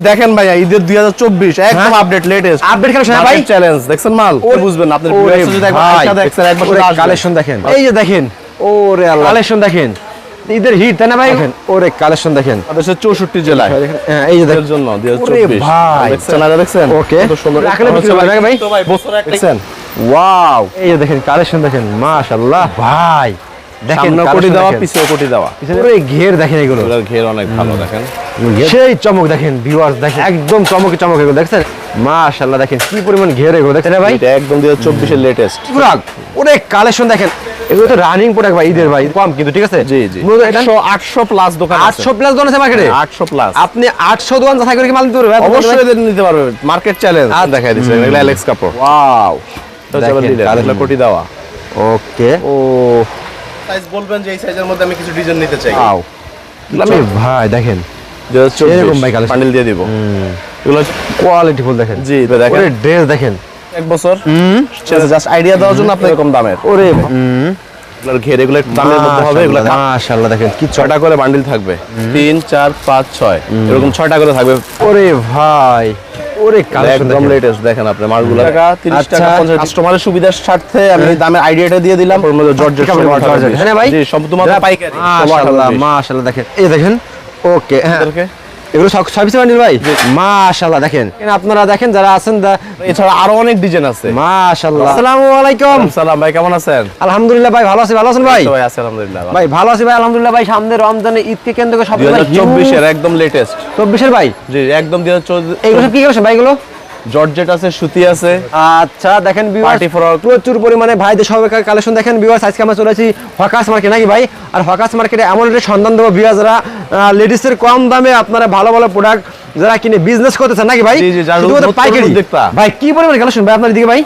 দেখেন ভাইয়া ঈদের দুই হাজার চব্বিশ একদম আপডেট লেটেস্ট আপডেট কালেকশন ভাই? চ্যালেঞ্জ দেখছেন মাল? বুঝবেন আপনার ভাই। কালেকশন দেখেন এই যে দেখেন ওরে আল্লাহ। কালেকশন দেখেন। ঈদের হিট তাই না ভাই? ওরে কালেকশন দেখেন। বাংলাদেশের চৌষট্টি জেলায়। হ্যাঁ, এই যে দেখেন। জন্য ভাই। দেখছেন হবে ভাই? তো ভাই বছর একটা দেখছেন? ওয়াও এই যে দেখেন কালেকশন দেখেন মাশাআল্লাহ। ভাই। দেখেন কোটি দেওয়া দেখেন। কোটি দেওয়া। ঘের দেখেন এগুলো। ঘের অনেক ভালো দেখেন। সেই চমক দেখেন ভিউয়ার্স দেখেন। একদম চমকে চমক এগুলো দেখছেন? মাশাআল্লাহ দেখেন কি পরিমাণ ঘের এগুলো দেখছেন ভাই? এটা একদম দুই হাজার লেটেস্ট পুরাক ওরে কালেকশন দেখেন। এগুলো তো রানিং প্রোডাক্ট ভাই ঈদের ভাই কম কিন্তু ঠিক আছে? জি জি। এটা একশো আটশো প্লাস দোকান আছে। আটশো প্লাস দোকান আছে মার্কেটে প্লাস আপনি আটশো দোকান যাচাই করে কি মাল দিতে পারবে অবশ্যই নিতে পারবে। Market challenge. দেখাই দিচ্ছে। এগুলো অ্যালেক্স কাপড়। ওয়াও কোটি দেওয়া। ওকে ও সাইজ বলবেন যে এই সাইজের মধ্যে আমি কিছু ডিজাইন নিতে চাই। ওয়াও ভাই দেখেন। এরকম ভাই দিয়ে দিব। এগুলো কোয়ালিটি ফুল দেখেন। জি দেখেন। ওরে ড্রেস দেখেন। এক বছর। জাস্ট আইডিয়া দেওয়ার জন্য এরকম দামের। ওরে এগুলোর ঘের এগুলো দামের মধ্যে হবে এগুলো মাশাআল্লাহ দেখেন কি ছয়টা করে বান্ডিল থাকবে। তিন চার পাঁচ ছয়। এরকম ছয়টা করে থাকবে। ওরে ভাই। ওরে কালেকশন একদম লেটেস্ট দেখেন আপনি মালগুলো। টাকা তিরিশ আচ্ছা। টাকা। পঞ্চাশ কাস্টমারের সুবিধার স্বার্থে আমি দামের আইডিয়াটা দিয়ে দিলাম। ওর মধ্যে জর্জেট জর্জেট, হ্যাঁ ভাই? জি সব পাইকারি। মাশাআল্লাহ মাশাআল্লাহ দেখেন। এই দেখেন ওকে হ্যাঁ। এগুলো সব সার্ভিস বান্ডিল ভাই? মাশাআল্লাহ দেখেন। আপনারা দেখেন যারা আছেন এছাড়া আরও অনেক ডিজাইন আছে। মাশাআল্লাহ। আসসালামু আলাইকুম। সালাম ভাই কেমন আছেন? আলহামদুলিল্লাহ ভাই ভালো আছি ভালো আছেন ভাই? ভাই আছে আলহামদুলিল্লাহ। ভাই ভালো আছি ভাই আলহামদুলিল্লাহ ভাই সামনে রমজানে ঈদকে কেন্দ্র করে সব 24 এর একদম লেটেস্ট চব্বিশের ভাই? জি একদম দুই হাজার এগুলো কি করছেন ভাই এগুলো? জর্জেট আছে সুতি আছে। আচ্ছা দেখেন ভিউয়ার্স প্রচুর পরিমাণে ভাইদের সব কালেকশন দেখেন ভিউয়ার্স আজকে আমরা চলেছি হকাস মার্কেট নাকি ভাই? আর হকাস মার্কেটে এমন একটা সন্ধান দেবো ভিউয়ার্স যারা লেডিসের কম দামে আপনারা ভালো ভালো প্রোডাক্ট যারা কিনে বিজনেস করতেছেন নাকি ভাই? পাইকারি। ভাই কি পরিমাণে কালেকশন ভাই আপনার দিকে ভাই?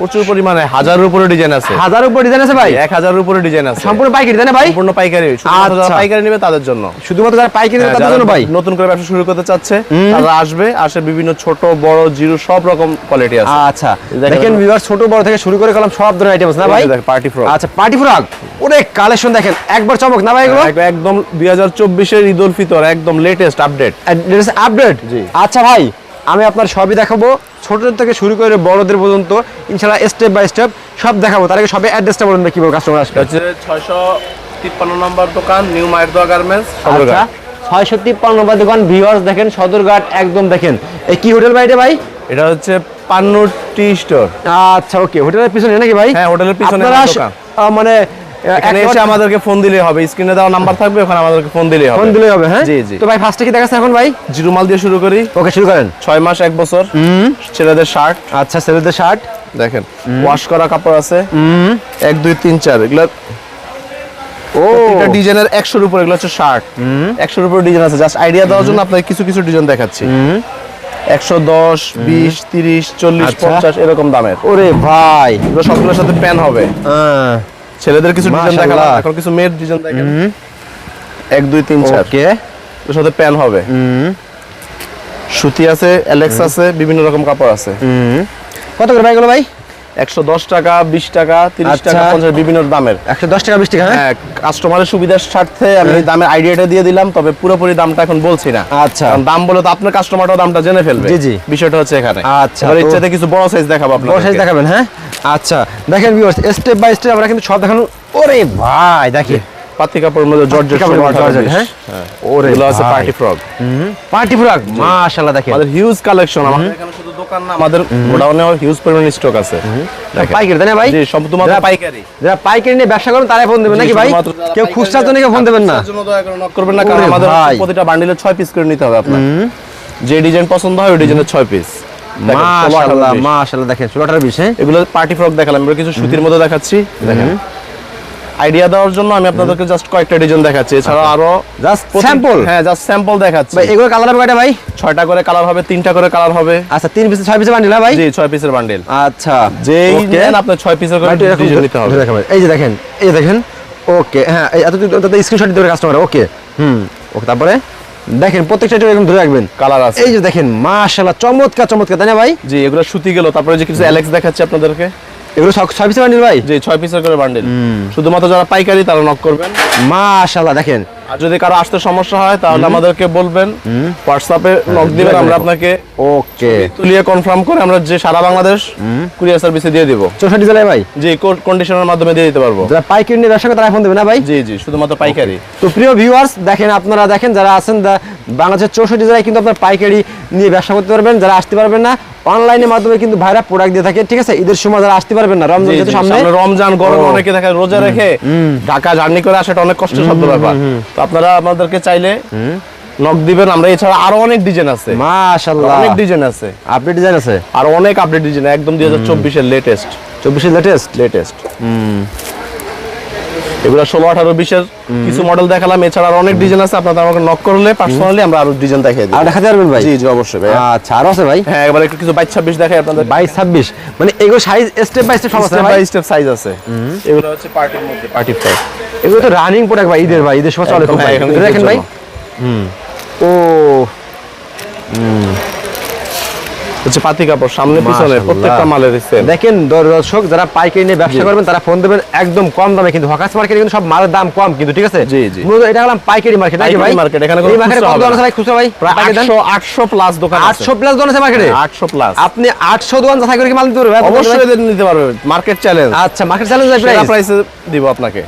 প্রচুর পরিমাণে হাজারের উপরে ডিজাইন আছে। হাজার উপর ডিজাইন আছে ভাই? এক হাজারের উপরে ডিজাইন আছে। সম্পূর্ণ পাইকারি তাই না ভাই? সম্পূর্ণ পাইকারি। যারা আচ্ছা। পাইকারি নেবে তাদের জন্য। শুধুমাত্র যারা পাইকারি নেবে হ্যাঁ, তাদের জন্য ভাই? নতুন করে ব্যবসা শুরু করতে চাচ্ছে তারা আসবে আসে বিভিন্ন ছোট বড় জিরো সব রকম কোয়ালিটি আছে। আচ্ছা। দেখেন দেখেন ভিউয়ার্স ছোট বড় থেকে শুরু করে গেলাম সব ধরনের আইটেম আছে না ভাই? পার্টি ফ্রক আচ্ছা পার্টি ফ্রক ওরে কালেকশন দেখেন একবার চমক না ভাই এগুলো? একদম দুই হাজার চব্বিশের ঈদ উল ফিতর একদম লেটেস্ট আপডেট আপডেট জি। আচ্ছা ভাই আমি আপনার সবই দেখাবো। ছোটদের থেকে শুরু করে বড়দের পর্যন্ত ইনশাআল্লাহ স্টেপ বাই স্টেপ সব দেখাবো। তার আগে সবে অ্যাড্রেসটা বলুন ভাই কীভাবে কাস্টমার আসবে? হচ্ছে ছয়শো তিপ্পান্ন নম্বর দোকান নিউ মায়ের গার্মেন্টস আচ্ছা ছয়শো তিপ্পান্ন নম্বর দোকান ভিওয়ার্স দেখেন সদরঘাট একদম দেখেন। এই কি হোটেল এটা ভাই? এটা হচ্ছে পান্নুর টি স্টোর আচ্ছা ওকে হোটেলের পিছনে নাকি ভাই? হ্যাঁ, হোটেলের পিছনে মানে এখানে এসে আমাদেরকে ফোন হবে। স্ক্রিনে দেওয়া নাম্বার থাকবে ওখানে আমাদেরকে ফোন হবে। ফোন হবে হ্যাঁ? জি, জি। তো ভাই ফার্স্টে কি এখন ভাই? জিরো মাল দিয়ে শুরু করি। ওকে শুরু করেন। ছয় মাস এক বছর। ছেলেদের শার্ট আচ্ছা ছেলেদের শার্ট দেখেন ওয়াশ করা কাপড় আছে। এক দুই তিন চার এগুলো ও। এটা ডিজাইনের একশোর উপর এগুলো হচ্ছে শার্ট একশোর উপর ডিজাইন আছে। জাস্ট আইডিয়া দেওয়ার জন্য আপনাকে কিছু কিছু ডিজাইন দেখাচ্ছি। একশো দশ বিশ তিরিশ চল্লিশ আচ্ছা। পঞ্চাশ এরকম দামের। ওরে ভাই। এগুলো সবগুলোর সাথে প্যান হবে। আহ, ছেলেদের কিছু ডিজাইন দেখালাম এখন কিছু মেয়ের ডিজাইন দেখেন এক দুই তিন চার। ওকে এর সাথে প্যান হবে। সুতি আছে অ্যালেক্স আছে বিভিন্ন রকম কাপড় আছে। কত করে ভাই এগুলো ভাই? একশো দশ টাকা বিশ টাকা তিরিশ আচ্ছা। টাকা পঞ্চাশ বিভিন্ন দামের। একশো দশ টাকা বিশ টাকা হ্যাঁ? হ্যাঁ কাস্টমারের সুবিধার স্বার্থে আমি দামের আইডিয়াটা দিয়ে দিলাম তবে পুরোপুরি দামটা এখন বলছি না। আচ্ছা। দাম বলে তো আপনার কাস্টমারটাও দামটা জেনে ফেলবে। জি, জি। বিষয়টা হচ্ছে এখানে। আচ্ছা, ইচ্ছাতে কিছু বড় সাইজ দেখাবো আপনার বড় সাইজ দেখাবেন হ্যাঁ? আচ্ছা দেখেন ভিউয়ার্স স্টেপ বাই স্টেপ আমরা কিন্তু সব দেখানো ওরে ভাই দেখি পাতি কাপড়ের মধ্যে জর্জেট জর্জেট, হ্যাঁ? ওরে এগুলো আছে। পার্টি ফ্রক পার্টি ফ্রক মাশাআল্লাহ দেখেন। আমাদের হিউজ কালেকশন আমাদের এখানে শুধু দোকান না আমাদের গোডাউনেও হিউজ পরিমাণ স্টক আছে। দেখেন। পাইকারি তাই না ভাই? জি সম্পূর্ণ যারা- পাইকারি। যারা পাইকারি নিয়ে ব্যবসা করেন তারাই ফোন দেবেন নাকি ভাই? কেউ খুচরার জন্য ফোন দেবেন না। জন্য দয়া করে knock করবেন না কারণ আমাদের প্রতিটা বান্ডিলে 6 পিস করে নিতে হবে আপনার। যে ডিজাইন পছন্দ হয় ওই ডিজাইনের 6 পিস মাশাআল্লাহ মাশাআল্লাহ দেখেন ষোলোটার বিশ হ্যাঁ? এগুলো পার্টি ফ্রক দেখালাম এবার কিছু সুতির মধ্যে দেখাচ্ছি। দেখেন আইডিয়া দেওয়ার জন্য আমি আপনাদেরকে জাস্ট কয়েকটা ডিজাইন দেখাচ্ছি এছাড়া আরও জাস্ট স্যাম্পল হ্যাঁ জাস্ট স্যাম্পল দেখাচ্ছি। ভাই এগুলো কালার হবে কয়টা ভাই? ছয়টা করে কালার হবে তিনটা করে কালার হবে। আচ্ছা তিন পিস ছয় পিসে বান্ডিল ভাই? জি পিসের বান্ডিল আচ্ছা যেই নেন আপনার ছয় পিসের করে ডিজাইন নিতে হবে। এই যে দেখেন এই যে দেখেন ওকে হ্যাঁ এই এত স্ক্রিনশট দিতে কাস্টমার ওকে হুম ওকে তারপরে? দেখেন প্রত্যেকটা এরকম ধরে রাখবেন। কালার আছে। এই যে দেখেন মাশাআল্লাহ চমৎকার চমৎকার। তাই না ভাই? জি এগুলো সুতি গেল। তারপরে যে কিছু অ্যালেক্স দেখাচ্ছি আপনাদেরকে। এগুলো ছয় পিসের বান্ডিল ভাই? যে ছয় পিসের করে বান্ডেল। শুধুমাত্র যারা পাইকারি তারা নক করবেন। মাশাআল্লাহ দেখেন। আর যদি কারও আসতে সমস্যা হয় তাহলে আমাদেরকে বলবেন। হোয়াটসঅ্যাপে নক দিবেন আমরা আপনাকে ওকে। তুলিয়ে কনফার্ম করে আমরা যে সারা বাংলাদেশ কুরিয়ার সার্ভিসে দিয়ে দিব। চৌষট্টি জেলায় ভাই? যে কন্ডিশনের মাধ্যমে দিয়ে দিতে পারব। যারা পাইকারি নিয়ে ব্যবসা করে তারা ফোন দেবে না ভাই? জি জি শুধুমাত্র পাইকারি। তো প্রিয় ভিউয়ার্স দেখেন আপনারা দেখেন যারা আছেন বাংলাদেশের চৌষট্টি জেলায় কিন্তু আপনার পাইকারি নিয়ে ব্যবসা করতে পারবেন যারা আসতে পারবেন না অনলাইনের মাধ্যমে কিন্তু ভাইরা প্রোডাক্ট দিয়ে থাকে ঠিক আছে? ঈদের সময় যারা আসতে পারবেন না রমজান যেহেতু সামনে রমজান গরম অনেকে দেখা রোজা রেখে ঢাকা জার্নি করে আসাটা অনেক কষ্ট সাধ্য ব্যাপার। তো আপনারা আমাদেরকে চাইলে নক দিবেন আমরা এছাড়া আরও অনেক ডিজাইন আছে। মাশাআল্লাহ। অনেক ডিজাইন আছে। আপডেট ডিজাইন আছে? আর অনেক আপডেট ডিজাইন একদম দুই হাজার চব্বিশের লেটেস্ট চব্বিশের লেটেস্ট লেটেস্ট এগুলো ষোলো আঠারো বিশের কিছু মডেল দেখালাম। এছাড়া আরও অনেক ডিজাইন আছে আপনাদের আমাকে নক করলে পার্সোনালি আমরা আরও ডিজাইন দেখিয়ে দিই আর দেখাতে পারবেন ভাই? জি জি অবশ্যই ভাই আচ্ছা আরও আছে ভাই? হ্যাঁ এবার একটু কিছু বাইশ ছাব্বিশ দেখাই আপনাদের। বাইশ ছাব্বিশ। মানে এগুলো সাইজ স্টেপ বাই স্টেপ আছে স্টেপ বাই স্টেপ সাইজ আছে। এগুলো হচ্ছে পার্টির মধ্যে পার্টি ফাইভ এগুলো তো রানিং প্রোডাক্ট ভাই ঈদের ভাই ঈদের সময় চলে খুব ভাই দেখেন ভাই। জন্য। ও। হচ্ছে পাতি কাপড় সামনে পিছনে প্রত্যেকটা মালের সেম দেখেন দর- দর্শক যারা পাইকারি নিয়ে ব্যবসা করবেন তারা ফোন দেবেন একদম কম দামে কিন্তু হকাস মার্কেটে কিন্তু সব মালের দাম কম কিন্তু ঠিক আছে? জি, জি। মূলত এটা হলাম পাইকারি মার্কেট নাকি ভাই? market, এখানে কোনো মার্কেটে কত দোকান আছে ভাই? খুচরা ভাই প্রায় পাইকারি দাম আটশো আটশো প্লাস দোকান আছে। আটশো প্লাস দোকান আছে মার্কেটে আটশো প্লাস আপনি আটশো দোকান যাচাই করে কি মাল দিতে পারবেন? অবশ্যই নিতে পারবে মার্কেট চ্যালেঞ্জ আচ্ছা মার্কেট চ্যালেঞ্জ ভাই প্রাইস প্রাইসে দিব আপনাকে।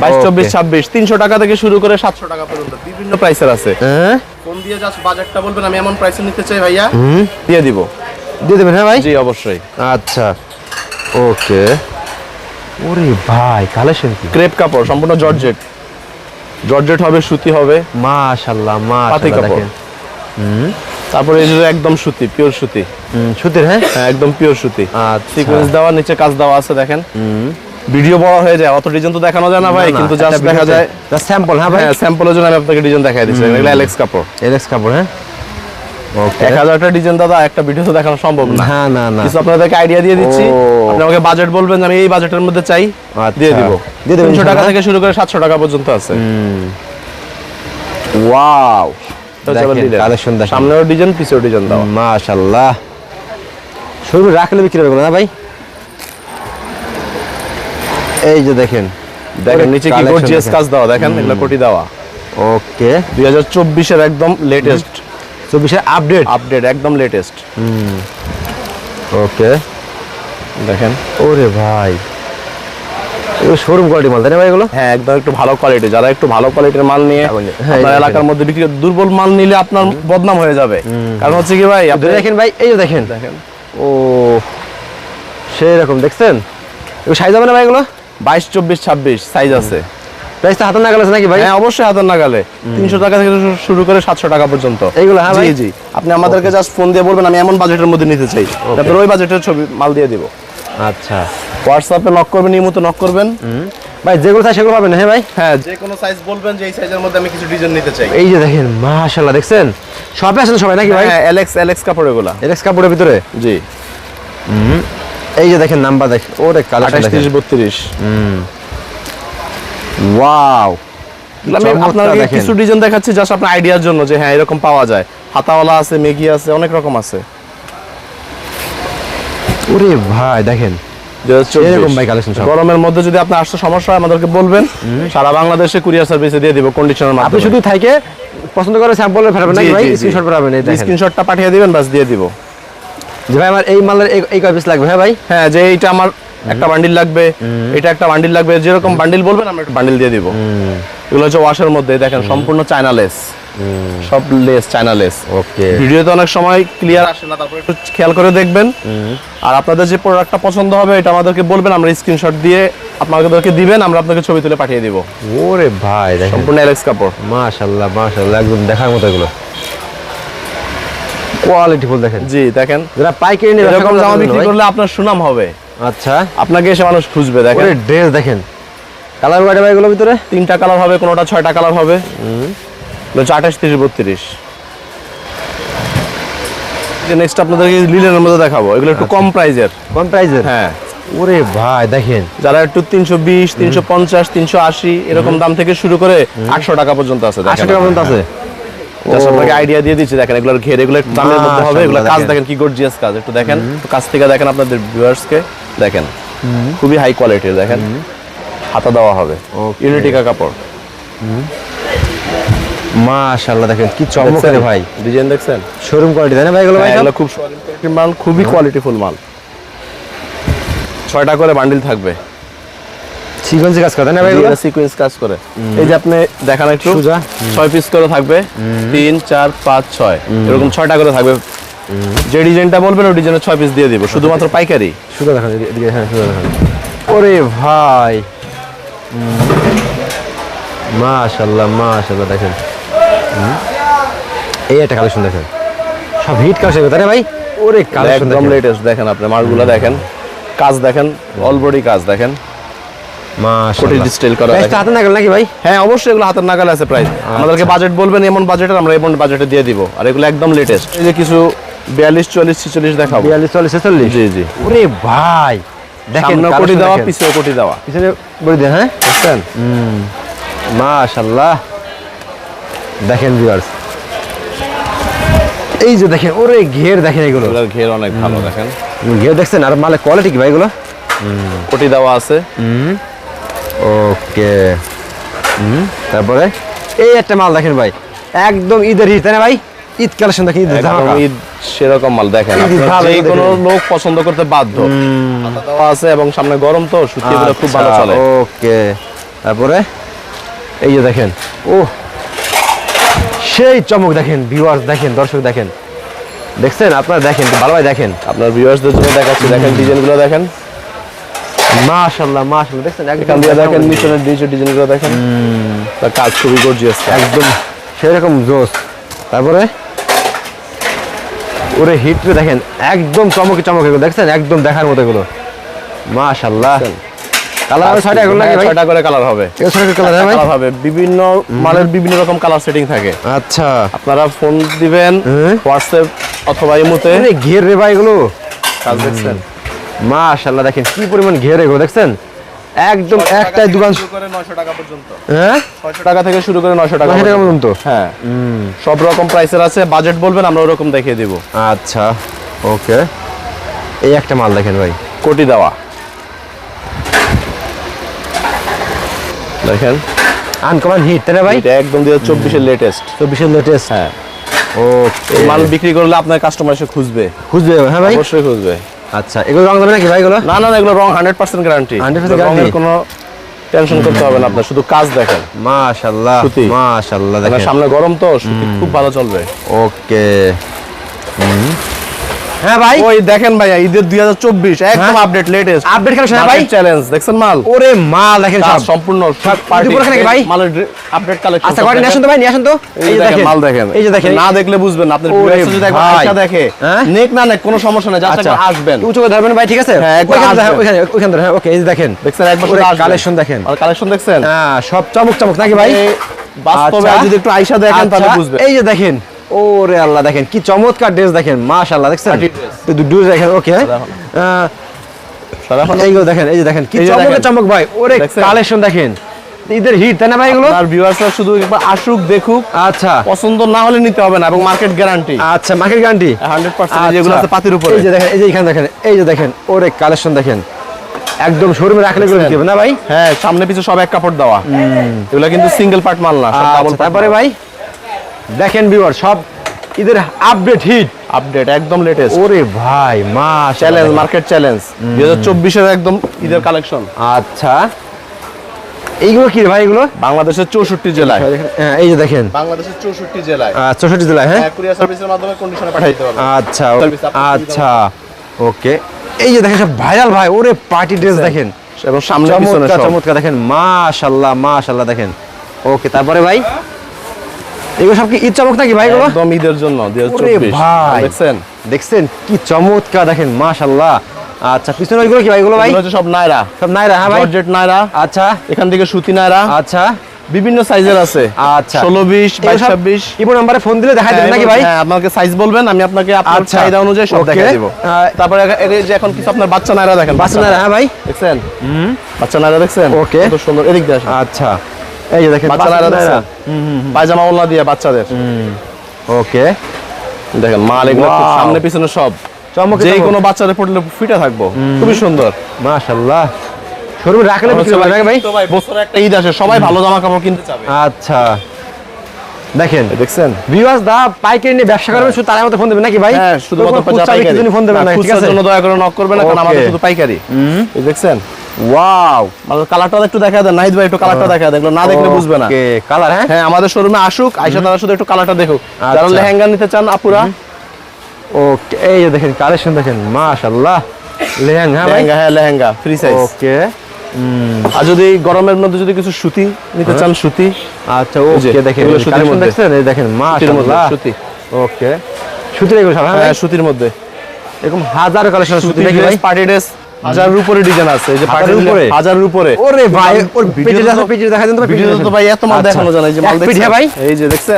বাইশ okay. চব্বিশ ছাব্বিশ তিনশো টাকা থেকে শুরু করে সাতশো টাকা পর্যন্ত বিভিন্ন প্রাইসের আছে। হ্যাঁ? দিয়ে জাস্ট বাজেটটা বলবেন আমি এমন প্রাইসে নিতে চাই ভাইয়া। হুম দিয়ে দিব। দিয়ে দেবেন হ্যাঁ ভাই? জি অবশ্যই। আচ্ছা ওকে। ওরে ভাই কালেকশন কি? ক্রেপ কাপড় সম্পূর্ণ জর্জেট। জর্জেট হবে সুতি হবে। মাশাআল্লাহ মাশাআল্লাহ কাপড়। দেখেন। তারপরে এই যে একদম সুতি পিওর সুতি। হুম, সুতির হ্যাঁ? হ্যাঁ একদম পিওর সুতি। আচ্ছা। সিকোয়েন্স দেওয়া নিচে কাজ দেওয়া আছে দেখেন। ভিডিও বড় হয়ে যায় অত ডিজাইন তো দেখানো যায় না ভাই কিন্তু জাস্ট দেখা যায়। স্যাম্পল হ্যাঁ ভাই? হ্যাঁ স্যাম্পলের জন্য আমি আপনাকে ডিজাইন দেখাই দিচ্ছি। এগুলো অ্যালেক্স কাপড় এলেক্স কাপড় হ্যাঁ? এক হাজারটা ডিজাইন দাদা একটা ভিডিও তো দেখানো সম্ভব না। না না না। কিছু আপনাদেরকে আইডিয়া দিয়ে দিচ্ছি। আপনি আমাকে বাজেট বলবেন আমি এই বাজেটের মধ্যে চাই আচ্ছা। দিয়ে দিব। দিয়ে দেবেন তিনশো টাকা থেকে শুরু করে সাতশো টাকা পর্যন্ত আছে। ওয়াও! সামনেও ডিজাইন পিছেও ডিজাইন দাও। মাশাআল্লাহ শুরু রাখলে বিক্রি হবে না ভাই? এই যে দেখেন দেখেন নিচে কি গর্জিয়াস কাজ দেওয়া দেখেন এগুলো কোটি দেওয়া। ওকে। দুই হাজার চব্বিশের একদম লেটেস্ট চব্বিশের আপডেট আপডেট একদম লেটেস্ট ওকে। দেখেন। ওরে ভাই। শোরুম কোয়ালিটি মাল তাই না ভাই এগুলো? হ্যাঁ একদম একটু ভালো কোয়ালিটি যারা একটু ভালো কোয়ালিটির মাল নিয়ে হ্যাঁ, আপনার এলাকার মধ্যে বিক্রি দুর্বল মাল নিলে আপনার বদনাম হয়ে যাবে। কারণ হচ্ছে কি ভাই আপনি দেখেন ভাই এই যে দেখেন। দেখেন। ও সেই রকম দেখছেন? সাইজ হবে না ভাই এগুলো? বাইশ চব্বিশ ছাব্বিশ সাইজ আছে। প্রাইসটা হাতে না গেল নাকি ভাই? হ্যাঁ অবশ্যই হাতের নাগালে। তিনশো টাকা থেকে শুরু করে সাতশো টাকা পর্যন্ত। এইগুলো হ্যাঁ জি জি। আপনি আমাদেরকে জাস্ট ফোন দিয়ে বলবেন আমি এমন বাজেটের মধ্যে নিতে চাই। তারপরে ওই বাজেটের ছবি মাল দিয়ে দিব। আচ্ছা। হোয়াটসঅ্যাপে নক করবেন নিয়মিত নক করবেন। ভাই যেগুলো চাই সেগুলো পাবেন হ্যাঁ ভাই? হ্যাঁ যে কোনো সাইজ বলবেন যে এই সাইজের মধ্যে আমি কিছু ডিজাইন নিতে চাই। এই যে দেখেন মাশাআল্লাহ দেখছেন? সবে আসেন সবাই নাকি ভাই? হ্যাঁ এলেক্স এলেক্স কাপড় এগুলা। এলেক্স কাপড়ের ভিতরে? জি। এই যে দেখেন নাম্বার দেখ ওরে কালেকশন দেখেন। তিরিশ বত্রিশ। ওয়াও। আমি আপনাকে কিছু ডিজাইন দেখাচ্ছি জাস্ট আপনার আইডিয়ার জন্য যে হ্যাঁ এরকম পাওয়া যায়। হাতাওয়ালা আছে মেগি আছে অনেক রকম আছে। ওরে ভাই দেখেন। এরকম ভাই collection সব। গরমের মধ্যে যদি আপনার আসতে সমস্যা হয় আমাদেরকে বলবেন। সারা বাংলাদেশে কুরিয়ার সার্ভিসে দিয়ে দিব কন্ডিশনের আপনি শুধু থাকে পছন্দ করে স্যাম্পল ফেরাবেন ভাই? স্ক্রিনশট এই স্ক্রিনশটটা পাঠিয়ে দিবেন বাস দিয়ে দিব। যে ভাই আমার এই মালের এই- কয় পিস লাগবে? হ্যাঁ ভাই? হ্যাঁ যে এইটা আমার একটা বান্ডিল লাগবে এটা একটা বান্ডিল লাগবে যেরকম বান্ডিল বলবেন আমরা একটা বান্ডিল দিয়ে দিব। এগুলো হচ্ছে ওয়াশের মধ্যে দেখেন সম্পূর্ণ চায়না লেস সব লেস চায়না লেস ওকে। ভিডিওতে অনেক সময় ক্লিয়ার আসে না তারপর একটু খেয়াল করে দেখবেন। আর আপনাদের যে প্রোডাক্টটা পছন্দ হবে এটা আমাদেরকে বলবেন আমরা স্ক্রিনশট দিয়ে আপনাদেরকে দিবেন আমরা আপনাকে ছবি তুলে পাঠিয়ে দিব। ওরে ভাই সম্পূর্ণ এলেক্স কাপড়। মাশাআল্লাহ মাশাআল্লাহ একদম দেখার মতো এগুলো। কোয়ালিটি ফুল দেখেন। জি দেখেন। যারা পাইকারি নিয়ে এরকম জামা বিক্রি করলে আপনার সুনাম হবে। আচ্ছা। আপনাকে এসে মানুষ খুঁজবে দেখেন। ড্রেস দেখেন। কালার কয়টা ভাই এগুলোর ভিতরে? তিনটা কালার হবে কোনোটা ছয়টা কালার হবে। হচ্ছে আঠাশ তিরিশ বত্রিশ। নেক্সট আপনাদেরকে লিলেনের মধ্যে দেখাবো। এগুলো একটু কম প্রাইজের কম প্রাইসের হ্যাঁ। ওরে ভাই দেখেন। যারা একটু তিনশো বিশ তিনশো পঞ্চাশ তিনশো আশি এরকম দাম থেকে শুরু করে আটশো টাকা পর্যন্ত আছে আটশো দেখেন টাকা পর্যন্ত আছে? আপনাকে আইডিয়া দিয়ে দিচ্ছি দেখেন এগুলোর ঘের এগুলো দামের মধ্যে হবে এগুলো কাজ দেখেন। কি গর্জিয়াস কাজ একটু দেখেন। কাছ থেকে দেখেন আপনাদের ভিউয়ার্স কে দেখেন খুবই হাই কোয়ালিটির দেখেন। হাতা দেওয়া হবে। ইউনিটিকা কাপড়। মাশাআল্লাহ দেখেন কি চমক ভাই। ডিজাইন দেখছেন? শোরুম কোয়ালিটি তাই না ভাই এগুলো ভাই হ্যাঁ, এগুলো খুব মাল খুবই কোয়ালিটিফুল মাল। ছয়টা করে বান্ডিল থাকবে। সিকোয়েন্সে কাজ করে তাই না ভাই এগুলো? সিকোয়েন্স কাজ করে। এই যে আপনি দেখান একটু সোজা। ছয় পিস করে থাকবে তিন চার পাঁচ ছয়। এরকম ছয়টা করে থাকবে। যে ডিজাইনটা বলবেন ওই ডিজাইনের ছয় পিস দিয়ে দিব শুধুমাত্র পাইকারি। সুতো দেখান এদিকে- হ্যাঁ সুতো দেখান। ওরে ভাই। মাশাল্লাহ মাশাল্লাহ দেখেন। এই একটা কালেকশন দেখেন। সব হিট কালেকশন তাই না ভাই? ওরে কালেকশন একদম লেটেস্ট দেখেন আপনি মালগুলো দেখেন। কাজ দেখেন অল বডি কাজ দেখেন। মাশাল্লাহ কোটি স্টাইল করা প্রাইসটা দেখেন। হাতে নাকি ভাই? হ্যাঁ অবশ্যই এগুলো হাতের নাগালে আছে প্রাইস আমাদেরকে বাজেট বলবেন এমন বাজেটের আমরা এমন বাজেটে দিয়ে দিব। আর এগুলো একদম লেটেস্ট এই যে কিছু বিয়াল্লিশ চল্লিশ ছিচল্লিশ দেখাবো। বিয়াল্লিশ চল্লিশ ছেচল্লিশ? জি জি। ওরে ভাই! দেখেন কোটি দেওয়া দেখেন। পিছনে কোটি দেওয়া। পিছনে বলে দেন হ্যাঁ? বুঝছেন মাশাল্লাহ দেখেন ভিউয়ার্স এই যে দেখেন ওরে ঘের দেখেন এগুলো। ঘের অনেক ভালো দেখেন। ঘের দেখছেন? আর মালে কোয়ালিটি কি ভাই এগুলো? কোটি দেওয়া আছে। ওকে। হুম তারপরে? এই একটা মাল দেখেন ভাই একদম ঈদের ঈদ তাই না ভাই? ঈদ কালেকশন দেখেন ঈদ ঈদ সেরকম মাল দেখেন যে কোনো লোক পছন্দ করতে বাধ্য। আছে এবং সামনে গরম তো সুতি এগুলো খুব ভালো চলে। ওকে। তারপরে? এই যে দেখেন ও সেই চমক দেখেন ভিউয়ার্স দেখেন দর্শক দেখেন। দেখছেন? আপনারা দেখেন ভালোভাবে দেখেন। আপনার ভিউয়ার্সদের জন্য দেখাচ্ছি দেখেন ডিজাইনগুলো দেখেন। মাশাল্লাহ দেখছেন এখান একদম দিয়ে দেখেন নিচের ডিজাইনগুলো দেখেন। তার কাজ খুবই গর্জিয়াস একদম সেরকম জোস। তারপরে? ওরে হিটরে দেখেন একদম চমকে চমকে এগুলো। দেখছেন একদম দেখার মতো এগুলো। মাশাল্লাহ কালার হবে ছয়টা এগুলো নাকি ছয়টা করে কালার হবে। ছয়টা কালার হবে কালার হবে। বিভিন্ন মালের বিভিন্ন রকম কালার সেটিং থাকে। আচ্ছা। আপনারা ফোন দিবেন হ্যাঁ। হোয়াটসঅ্যাপ অথবা ইমোতে ঘের রে ভাই এগুলো। কাজ দেখছেন। মাশাল্লাহ দেখেন কি পরিমাণ ঘের এগুলো দেখছেন? একদম একটাই দোকান শুরু করে 900 টাকা পর্যন্ত। হ্যাঁ? 600 টাকা থেকে শুরু করে 900 টাকা টাকা পর্যন্ত। হ্যাঁ। সব রকম প্রাইসের আছে বাজেট বলবেন আমরা ওরকম দেখিয়ে দিব। আচ্ছা ওকে। এই একটা মাল দেখেন ভাই। কোটি দেওয়া। দেখেন। আনকমন হিট তাই না ভাই? এটা একদম দিয়ে চব্বিশের লেটেস্ট চব্বিশের লেটেস্ট হ্যাঁ। ও মাল বিক্রি করলে আপনার কাস্টমার এসে খুঁজবে। খুঁজবে হ্যাঁ ভাই? অবশ্যই খুঁজবে। আচ্ছা এগুলো রং দেবে নাকি ভাই এগুলো? না না এগুলো রং হান্ড্রেড পার্সেন্ট গ্যারান্টি 100% রঙের কোনো টেনশন করতে হবে না আপনার শুধু কাজ দেখেন। মাশাল্লাহ আপনার দেখেন। সামনে গরম তো সুতি খুব ভালো চলবে। ওকে। হ্যাঁ ভাই। ওই দেখেন ভাইয়া ঈদের দুই হাজার চব্বিশ একদম হ্যাঁ? আপডেট লেটেস্ট আপডেট খেলা শোনা ভাই চ্যালেঞ্জ দেখছেন মাল? ওরে মাল দেখেন সব। সম্পূর্ণ সব ভাই? মালের আপডেট কালেকশন আচ্ছা কয়টা নিয়ে আসুন তো ভাই নিয়ে আসুন তো। এই দেখেন মাল দেখেন। এই যে দেখেন। না দেখলে বুঝবেন না আপনার viewers যদি একবার ভাই। আইসা দেখে। হ্যাঁ? নেক না নেক কোনো সমস্যা নেই জাস্ট আচ্ছা একবার আসবেন। উঁচু করে ধরবেন ভাই ঠিক আছে? হ্যাঁ, একবার ওইখানে হ্যাঁ, আসবেন। ওইখানে ওইখানে ধরে, হ্যাঁ ওকে এই যে দেখেন। দেখছেন একবার কালেকশন দেখেন। আর কালেকশন দেখছেন? হ্যাঁ সব চমক চমক নাকি ভাই? বাস্তবে আচ্ছা। যদি একটু আইসা দেখেন তাহলে আচ্ছা, বুঝবেন। এই যে দেখেন ওরে আল্লাহ দেখেন কি চমৎকার ড্রেস দেখেন মাশাআল্লাহ দেখছেন? ড্রেস দেখেন ওকে এইগুলো দেখেন এই যে দেখেন কি চমকে। চমক ভাই। ওরে কালেকশন দেখেন। ঈদের হিট তাই না ভাই এগুলো? আপনার ভিউয়ার্সরা শুধু একবার আসুক দেখুক। আচ্ছা। পছন্দ না হলে নিতে হবে না এবং মার্কেট গ্যারান্টি আচ্ছা মার্কেট গ্যারান্টি হান্ড্রেড পার্সেন্ট যেগুলো আছে পাতির উপরে। এই যে দেখেন এই যে এখানে দেখেন এই যে দেখেন ওরে কালেকশন দেখেন। একদম শোরুমে রাখলে দিতে হবে না ভাই? হ্যাঁ সামনে পিছু সব এক কাপড় দেওয়া। এগুলো কিন্তু সিঙ্গেল পার্ট মাল না সব আচ্ছা, তারপরে ভাই? দেখেন ভিউয়ার সব ঈদের আপডেট হিট আপডেট একদম লেটেস্ট ওরে ভাই মা চ্যালেঞ্জ মার্কেট চ্যালেঞ্জ দুই হাজার চব্বিশের একদম ঈদের কালেকশন আচ্ছা। এইগুলো কি ভাই এগুলো? বাংলাদেশের চৌষট্টি জেলায়। হ্যাঁ, এই যে দেখেন। বাংলাদেশের চৌষট্টি জেলায়। চৌষট্টি জেলায় হ্যাঁ? কুরিয়ার সার্ভিসের মাধ্যমে কন্ডিশনে পাঠিয়ে দিতে হবে আচ্ছা আচ্ছা। ওকে। এই যে দেখেন সব ভাইরাল ভাই ওরে পার্টি ড্রেস দেখেন। এবং সামনে পিছনে চমৎকার সব। চমৎকার দেখেন মাশাল্লাহ মাশাল্লাহ দেখেন। ওকে তারপরে ভাই? এগুলো সব কি ঈদ চমক নাকি ভাই এগুলো একদম ঈদের জন্য ভাই। দেখছেন? দেখছেন কি চমৎকার দেখেন মাশাল্লাহ আচ্ছা পিছনে ওইগুলো কি ভাই? এগুলো ভাই? সব নায়রা। সব নাইরা হ্যাঁ ভাই? জর্জেট নায়রা। আচ্ছা। এখান থেকে সুতি নায়রা। আচ্ছা। বিভিন্ন সাইজের আছে। আচ্ছা। ষোলো বিশ এগুলো বাইশ সব ছাব্বিশ। ইমো নাম্বারে ফোন দিলে দেখা যাবে নাকি ভাই? হ্যাঁ আপনাকে সাইজ বলবেন আমি আপনাকে আপনার আচ্ছা। চাহিদা অনুযায়ী সব দেখাই দিব। তারপরে এই যে এখন কিছু আপনার বাচ্চা নায়রা দেখেন বাচ্চা নাইরা হ্যাঁ ভাই। দেখছেন? বাচ্চা নায়রা দেখছেন? Okay. কত সুন্দর। এদিক দিয়ে আচ্ছা। এই যে দেখেন বাচ্চা নায়রা দেখছেন পায়জামা ওলনা দিয়ে বাচ্চাদের। ওকে। দেখেন মাল এগুলো সামনে পিছনে সব। যে কোনো বাচ্চাদের পড়লে ফিটে থাকব। খুবই সুন্দর। মাশাআল্লাহ শোরুমে রাখলে ভাই বছরে একটা ঈদ আসে সবাই ভালো জামা কাপড় কিনতে চাবে আচ্ছা। দেখেন দেখছেন? ভিউয়ার্স দা পাইকারি নিয়ে ব্যবসা করবেন শুধু তার মতো ফোন দেবেন নাকি ভাই? হ্যাঁ শুধুমাত্র বিক্রির ফোন দেবেন না ঠিক আছে? জন্য দয়া করে নক করবেন না কারণ. আমাদের শুধু পাইকারি। দেখছেন? ওয়াও মানে কালারটা একটু দেখা দেন নাহিদ ভাই একটু কালারটা দেখা দেন না দেখলে বুঝবে না। ওকে কালার হ্যাঁ? হ্যাঁ আমাদের শোরুমে আসুক তারা শুধু একটু কালারটা দেখুক। যারা আচ্ছা। লেহেঙ্গা নিতে চান আপুরা। ওকে এই দেখেন কালেকশন দেখেন মাশাআল্লাহ। লেহেঙ্গা লেহেঙ্গা হ্যাঁ লেহেঙ্গা ফ্রি সাইজ ওকে আর যদি গরমের মধ্যে যদি কিছু সুতি নিতে চান সুতি। আচ্ছা ওকে দেখেন সুতির মধ্যে। দেখছেন এই দেখেন মাশাআল্লাহ। সুতি। ওকে সুতির এগুলো হ্যাঁ হ্যাঁ সুতির মধ্যে। এরকম হাজারো কালেকশন সুতি ভাই। পার্টি ড্রেস হাজারের উপরে ডিজাইন আছে যে পার্টি উপরে? হাজারের উপরে। ওরে ভাই ওর দেখা দেন তো তো ভাই এত মাল আচ্ছা। দেখানো যে মাল দেখছেন? ভাই? এই যে দেখছেন?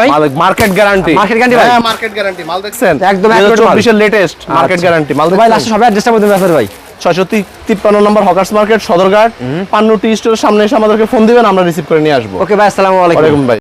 ভাই? মার্কেট গ্যারান্টি Market guarantee ভাই? হ্যাঁ মার্কেট গ্যারান্টি মাল দেখছেন? একদম accurate 24 এর লেটেস্ট মার্কেট আচ্ছা। গ্যারান্টি মাল তো ভাই লাস্টে সবাই অ্যাড্রেসটা বলতে ব্যাপার ভাই। ছয়শো তিপ্পান্ন number hawkers market Sadarghat. Pannu tea স্টোরের সামনে এসে আমাদেরকে ফোন দিবেন আমরা রিসিভ করে নিয়ে আসব। ওকে ভাই আসসালামু আলাইকুম। ভাই।